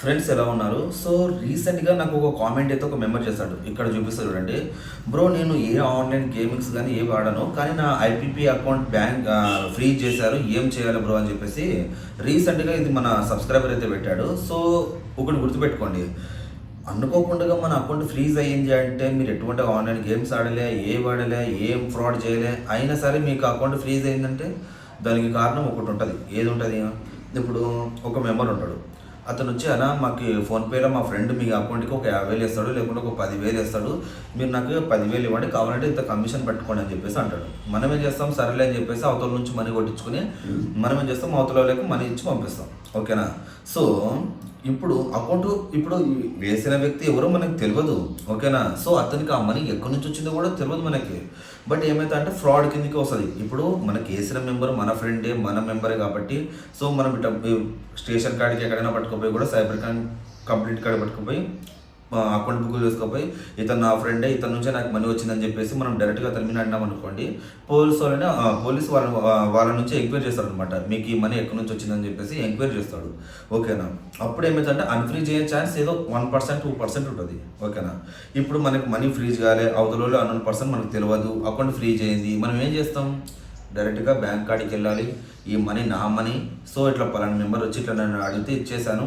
Friends ఎలా ఉన్నారు? So రీసెంట్గా నాకు ఒక కామెంట్ అయితే ఒక మెంబర్ చేశాడు. ఇక్కడ చూపిస్తాడు చూడండి. బ్రో నేను ఏ ఆన్లైన్ గేమింగ్స్ కానీ ఏ వాడను కానీ నా ఐపీపీ అకౌంట్ బ్యాంక్ ఫ్రీ చేశారు. ఏం చేయాలి బ్రో అని చెప్పేసి రీసెంట్గా ఇది మన సబ్స్క్రైబర్ అయితే పెట్టాడు. సో ఒకటి గుర్తుపెట్టుకోండి. అనుకోకుండా మన అకౌంట్ ఫ్రీజ్ అయ్యింది అంటే మీరు ఎటువంటి ఆన్లైన్ గేమ్స్ ఆడలే ఏ వాడలే ఏం ఫ్రాడ్ చేయలే అయినా సరే మీకు అకౌంట్ ఫ్రీజ్ అయిందంటే దానికి కారణం ఒకటి ఉంటుంది. ఏది ఉంటుంది? ఇప్పుడు ఒక మెంబర్ ఉంటాడు. అతను వచ్చి అలా మాకు ఫోన్పేలో మా ఫ్రెండ్ మీ అకౌంట్కి ఒక యాభై వేలు వేస్తాడు లేకుంటే ఒక పదివేలు వేస్తాడు. మీరు నాకు పదివేలు ఇవ్వండి కావాలంటే ఇంత కమిషన్ పెట్టుకోండి అని చెప్పేసి అంటాడు. మనం ఏం చేస్తాం? సరేలే అని చెప్పేసి అవతల నుంచి మనీ కొట్టించుకుని మనం ఏం చేస్తాం? అవతల వాళ్ళకి మనీ ఇచ్చి పంపిస్తాం. ఓకేనా? సో ఇప్పుడు అకౌంట్ ఇప్పుడు వేసిన వ్యక్తి ఎవరో మనకు తెలియదు ఓకేనా? సో అతనికి ఆ మనీ ఎక్కడి నుంచి వచ్చిందో కూడా తెలియదు మనకి. బట్ ఏమైతే అంటే ఫ్రాడ్ కిందకి వస్తుంది. ఇప్పుడు మనకి వేసిన మెంబర్ మన ఫ్రెండే మన మెంబరే కాబట్టి సో మనం స్టేషన్ కాడికి ఎక్కడైనా పట్టుకుపోయి కూడా సైబర్ క్రైమ్ కంప్లీట్ కాడ పట్టుకుపోయి అకౌంట్ బుక్ చేసుకోపోయి ఇతను నా ఫ్రెండే ఇతని నుంచే నాకు మనీ వచ్చిందని చెప్పేసి మనం డైరెక్ట్గా అతని మీద అన్నాం అనుకోండి పోలీసు వాళ్ళని పోలీసు వాళ్ళ వాళ్ళ నుంచి ఎంక్వైరీ చేస్తాడు అనమాట మీకు ఈ మనీ ఎక్కడి నుంచి వచ్చిందని చెప్పేసి ఎంక్వైరీ చేస్తాడు. ఓకేనా? అప్పుడు ఏమైందంటే అన్ఫ్రీ చేయ ఛాన్స్ ఏదో వన్ పర్సెంట్ టూ పర్సెంట్ ఉంటుంది. ఓకేనా? ఇప్పుడు మనకి మనీ ఫ్రీజ్ కాలే అవతల అన్నోన్ పర్సెంట్ మనకు తెలియదు అకౌంట్ ఫ్రీ చేయింది మనం ఏం చేస్తాం? డైరెక్ట్గా బ్యాంక్ కాడికి వెళ్ళాలి. ఈ మనీ నా మనీ. సో ఇట్లా పలానా మెంబర్ వచ్చి ఇట్లా నన్ను అడిగితే ఇచ్చేసాను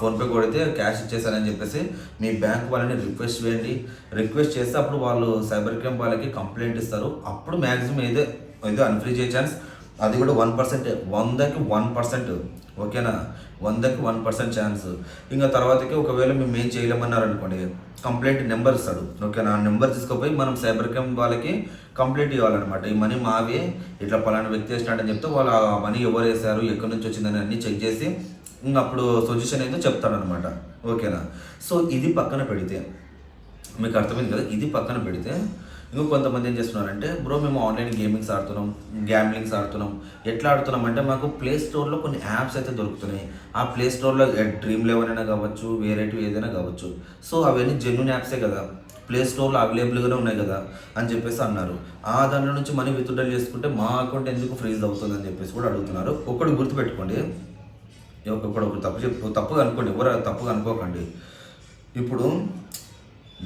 ఫోన్పే కొడితే క్యాష్ ఇచ్చేసానని చెప్పేసి మీ బ్యాంక్ వాళ్ళని రిక్వెస్ట్ చేయండి. రిక్వెస్ట్ చేస్తే అప్పుడు వాళ్ళు సైబర్ క్రైమ్ వాళ్ళకి కంప్లైంట్ ఇస్తారు. అప్పుడు మ్యాక్సిమం ఏదో ఏదో అన్ఫ్రీ చేయ ఛాన్స్ అది కూడా వన్ పర్సెంట్ వందకి వన్ పర్సెంట్ ఓకేనా? వందకి వన్ పర్సెంట్ ఛాన్స్ ఇంకా తర్వాతకి ఒకవేళ మేము ఏం చేయలేమన్నారు అనుకోండి కంప్లైంట్ నెంబర్ ఇస్తాడు. ఓకేనా? ఆ నెంబర్ తీసుకుపోయి మనం సైబర్ క్రైమ్ వాళ్ళకి కంప్లైంట్ ఇవ్వాలన్నమాట. ఈ మనీ మావే ఇట్లా పలానా వ్యక్తి వేసినాడని చెప్తే వాళ్ళు ఆ మనీ ఎవరు వేశారు ఎక్కడి నుంచి వచ్చిందని అన్ని చెక్ చేసి ఇంకా అప్పుడు సొల్యూషన్ అయితే చెప్తాడనమాట ఓకేనా? సో ఇది పక్కన పెడితే మీకు అర్థమైంది కదా? ఇది పక్కన పెడితే ఇంకో కొంతమంది ఏం చేస్తున్నారంటే బ్రో మేము ఆన్లైన్ గేమింగ్స్ ఆడుతున్నాం గ్యాంబ్లింగ్స్ ఆడుతున్నాం. ఎట్లా ఆడుతున్నాం? అంటే మాకు ప్లే స్టోర్లో కొన్ని యాప్స్ అయితే దొరుకుతున్నాయి. ఆ ప్లే స్టోర్లో డ్రీమ్ లెవెన్ అయినా కావచ్చు వేరేటివి ఏదైనా కావచ్చు. సో అవన్నీ జెన్యున్ యాప్సే కదా. ప్లే స్టోర్లో అవైలబుల్గానే ఉన్నాయి కదా అని చెప్పేసి అన్నారు. ఆ దాంట్లో నుంచి మనీ విత్డ్రా చేసుకుంటే మా అకౌంట్ ఎందుకు ఫ్రీజ్ అవుతుంది అని చెప్పేసి కూడా అడుగుతున్నారు. ఒకటి గుర్తుపెట్టుకోండి. ఒకటి ఒకరు తప్పు చెప్పు తప్పుగా అనుకోండి. ఎవరు తప్పుగా అనుకోకండి. ఇప్పుడు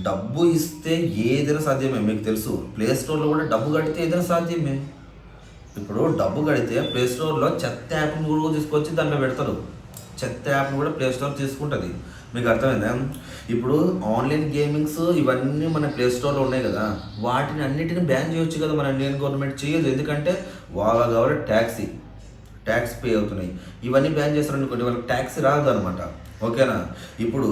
డబ్బు ఇస్తే ఏదైనా సాధ్యమే మీకు తెలుసు. ప్లే స్టోర్లో కూడా డబ్బు కడితే ఏదైనా సాధ్యమే. ఇప్పుడు డబ్బు కడితే ప్లే స్టోర్లో చెత్త యాప్ని కూడా తీసుకొచ్చి దాంట్లో పెడతారు. చెత్త యాప్ని కూడా ప్లే స్టోర్ తీసుకుంటుంది. మీకు అర్థమైందా? ఇప్పుడు ఆన్లైన్ గేమింగ్స్ ఇవన్నీ మన ప్లే స్టోర్లో ఉన్నాయి కదా. వాటిని అన్నిటిని బ్యాన్ చేయొచ్చు కదా మన ఇండియన్ గవర్నమెంట్ చేయదు. ఎందుకంటే వాళ్ళ కావాలి ట్యాక్సీ ట్యాక్స్ పే అవుతున్నాయి. ఇవన్నీ బ్యాన్ చేస్తారనుకోండి వాళ్ళకి ట్యాక్స్ రాదు అనమాట ఓకేనా? ఇప్పుడు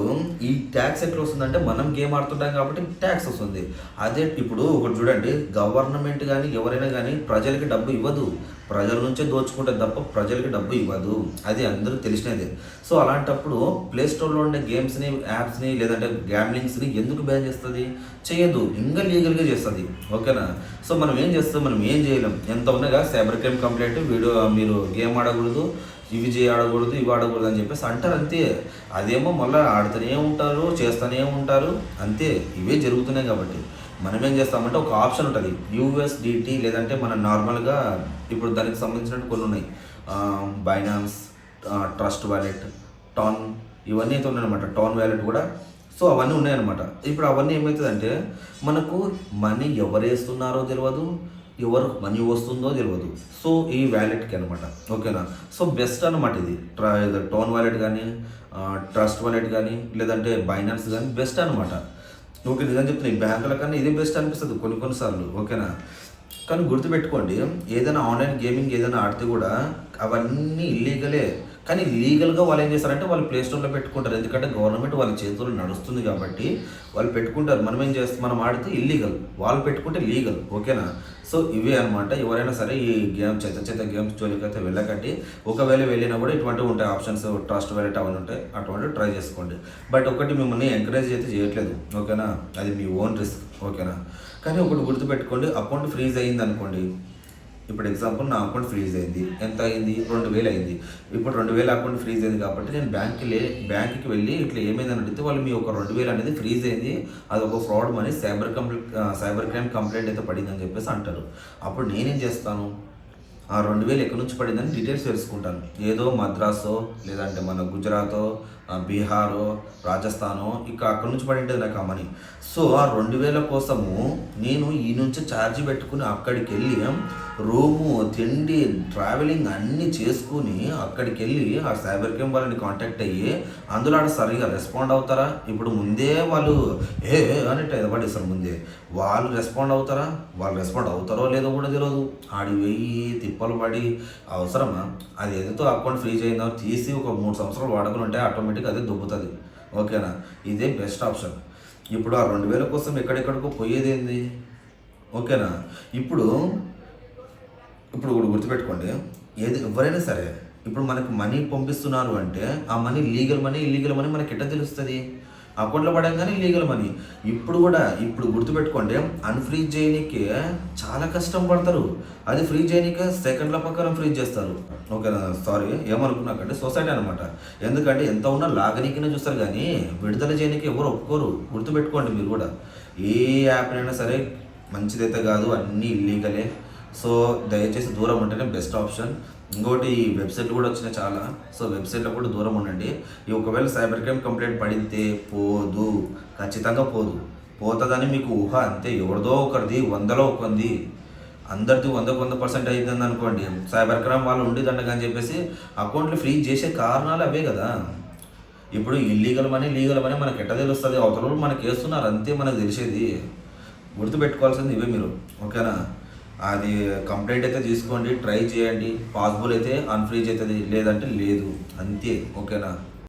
ఈ ట్యాక్స్ ఎట్లా వస్తుందంటే మనం గేమ్ ఆడుతుంటాం కాబట్టి ట్యాక్స్ వస్తుంది. అదే ఇప్పుడు ఒకటి చూడండి గవర్నమెంట్ కానీ ఎవరైనా కానీ ప్రజలకి డబ్బు ఇవ్వదు. ప్రజల నుంచే దోచుకుంటే తప్ప ప్రజలకి డబ్బు ఇవ్వదు. అది అందరూ తెలిసినదే. సో అలాంటప్పుడు ప్లే స్టోర్లో ఉండే గేమ్స్ని యాప్స్ని లేదంటే గ్యామ్లింగ్స్ని ఎందుకు బ్యాన్ చేస్తుంది? చేయదు. ఇంకా లీగల్గా చేస్తుంది. ఓకేనా? సో మనం ఏం చేస్తాం? మనం ఏం చేయలేం. ఎంత ఉన్నగా సైబర్ క్రైమ్ కంప్లైంట్ వీడియో మీరు గేమ్ ఆడకూడదు ఇవి చేయ ఆడకూడదు ఇవి ఆడకూడదు అని చెప్పేసి అంటారు అంతే. అదేమో మళ్ళీ ఆడుతూనే ఉంటారు చేస్తూనే ఉంటారు అంతే. ఇవే జరుగుతున్నాయి కాబట్టి. మనం ఏం చేస్తామంటే ఒక ఆప్షన్ ఉంటుంది. యూఎస్డిటీ లేదంటే మన నార్మల్గా ఇప్పుడు దానికి సంబంధించినట్టు కొన్ని ఉన్నాయి. బైనాన్స్ ట్రస్ట్ వ్యాలెట్ టాన్ ఇవన్నీ అయితే ఉన్నాయన్నమాట. టాన్ వ్యాలెట్ కూడా. సో అవన్నీ ఉన్నాయన్నమాట. ఇప్పుడు అవన్నీ ఏమవుతుందంటే మనకు మనీ ఎవరు వేస్తున్నారో తెలియదు ఎవరు మనీ వస్తుందో తెలియదు సో ఈ వ్యాలెట్కి అనమాట ఓకేనా? సో బెస్ట్ అనమాట ఇది. ట్రా టోన్ వ్యాలెట్ కానీ ట్రస్ట్ వ్యాలెట్ కానీ లేదంటే బైనాన్స్ కానీ బెస్ట్ అనమాట ఓకే నిజం చెప్తున్నా ఈ బ్యాంకుల కన్నా ఇదే బెస్ట్ అనిపిస్తుంది కొన్ని కొన్నిసార్లు ఓకేనా? కానీ గుర్తుపెట్టుకోండి ఏదైనా ఆన్లైన్ గేమింగ్ ఏదైనా ఆడితే కూడా అవన్నీ ఇల్లీగలే కానీ లీగల్గా వాళ్ళు ఏం చేస్తారంటే వాళ్ళు ప్లే స్టోర్లో పెట్టుకుంటారు. ఎందుకంటే గవర్నమెంట్ వాళ్ళ చేతుల్లో నడుస్తుంది కాబట్టి వాళ్ళు పెట్టుకుంటారు. మనం ఏం చేస్తాం? మనం ఆడితే ఇల్లీగల్ వాళ్ళు పెట్టుకుంటే లీగల్. ఓకేనా? సో ఇవే అనమాట ఎవరైనా సరే ఈ గేమ్ చెత్త చెత్త గేమ్స్ జోలికైతే వెళ్ళకండి. ఒకవేళ వెళ్ళినా కూడా ఇటువంటివి ఉంటాయి ఆప్షన్స్. ట్రస్ట్ వ్యాలెట్ అవన్నీ ఉంటాయి. అటువంటి ట్రై చేసుకోండి. బట్ ఒకటి మిమ్మల్ని ఎంకరేజ్ అయితే చేయట్లేదు. ఓకేనా? అది మీ ఓన్ రిస్క్. ఓకేనా? కానీ ఒకటి గుర్తుపెట్టుకోండి. అకౌంట్ ఫ్రీజ్ అయ్యింది అనుకోండి ఇప్పుడు ఎగ్జాంపుల్ నా అకౌంట్ ఫ్రీజ్ అయింది. ఎంత అయింది? రెండు వేలు అయింది. ఇప్పుడు రెండు వేల అకౌంట్ ఫ్రీజ్ అయింది కాబట్టి నేను బ్యాంక్కి లే బ్యాంక్కి వెళ్ళి ఇట్లా ఏమైందని అడిగితే వాళ్ళు మీ ఒక రెండు వేలు అనేది ఫ్రీజ్ అయింది. అది ఒక fraud money cyber complaint cyber crime complaint అయితే పడిందని చెప్పేసి అంటారు. అప్పుడు నేనేం చేస్తాను? ఆ రెండు వేలు ఎక్కడి నుంచి పడిందని డీటెయిల్స్ తెలుసుకుంటాను. ఏదో మద్రాసో లేదంటే మన గుజరాతో బీహారు రాజస్థాను ఇక అక్కడ నుంచి పడి ఉంటుంది నాకు ఆ మనీ సో ఆ రెండు వేల కోసము నేను ఈ నుంచి ఛార్జ్ పెట్టుకుని అక్కడికి వెళ్ళి రూము తిండి ట్రావెలింగ్ అన్నీ చేసుకుని అక్కడికి వెళ్ళి ఆ సైబర్ క్రైమ్ వాళ్ళని కాంటాక్ట్ అయ్యి అందులో ఆడ సరిగా రెస్పాండ్ అవుతారా? ఇప్పుడు ముందే వాళ్ళు ఏ అని పడేస్తారు ముందే. వాళ్ళు రెస్పాండ్ అవుతారా? వాళ్ళు రెస్పాండ్ అవుతారో లేదో కూడా తెలియదు ఆడి వెయ్యి తిప్పలు పడి అవసరమా? అది ఏదైతే అకౌంట్ ఫ్రీజ్ అయిందో తీసి ఒక మూడు సంవత్సరాలు వాడుకుని ఉంటే ఆటోమేటిక్ అదే దుబ్బుతుంది. ఓకేనా? ఇదే బెస్ట్ ఆప్షన్ ఇప్పుడు ఆ రెండు వేల కోసం ఎక్కడెక్కడికో పోయేది ఏంది? ఓకేనా? ఇప్పుడు ఇప్పుడు కూడా గుర్తుపెట్టుకోండి. ఏది ఎవరైనా సరే ఇప్పుడు మనకు మనీ పంపిస్తున్నారు అంటే ఆ money legal money illegal money మనకి ఎట్లా తెలుస్తుంది? అకౌంట్లో కానీ లీగల్ మనీ ఇప్పుడు కూడా ఇప్పుడు గుర్తుపెట్టుకోండి అన్ఫ్రీజ్ చేయనీకి చాలా కష్టం పడతారు. అది ఫ్రీ చేయనీకి సెకండ్ల ప్రకారం ఫ్రీజ్ చేస్తారు. ఓకేనా? సారీ ఏమనుకున్నాకంటే సొసైటీ అనమాట ఎందుకంటే ఎంత ఉన్నా లాగనీకినే చూస్తారు కానీ విడుదల చేయనీకి ఎవరు ఒప్పుకోరు. గుర్తుపెట్టుకోండి మీరు కూడా. ఏ యాప్నైనా అయినా సరే మంచిదైతే కాదు అన్నీ ఇల్లీగలే సో దయచేసి దూరం ఉంటేనే బెస్ట్ ఆప్షన్ ఇంకోటి ఈ వెబ్సైట్లు కూడా వచ్చినాయి చాలా. సో వెబ్సైట్లో కూడా దూరం ఉండండి. ఒకవేళ సైబర్ క్రైమ్ కంప్లైంట్ పడితే పోదు. ఖచ్చితంగా పోదు. పోతుందని మీకు ఊహ అంతే. ఎవరిదో ఒకరిది వందలో ఒకరిది. అందరిది వందకు వంద పర్సెంట్ అయిందని అనుకోండి. సైబర్ క్రైమ్ వాళ్ళు ఉండేదండగా అని చెప్పేసి అకౌంట్లు ఫ్రీజ్ చేసే కారణాలు అవే కదా. ఇప్పుడు ఇల్లీగల్ మనీ లీగల్ మనీ మనకి ఎట్ట తెలుస్తుంది? అవతల మనకి వేస్తున్నారు. అంతే మనకు తెలిసేది. గుర్తుపెట్టుకోవాల్సింది ఇవే మీరు. ఓకేనా? అది కంప్లైంట్ అయితే తీసుకోండి ట్రై చేయండి. పాసిబుల్ అయితే అన్ఫ్రీజ్ అవుతుంది లేదంటే లేదు. అంతే ఓకేనా?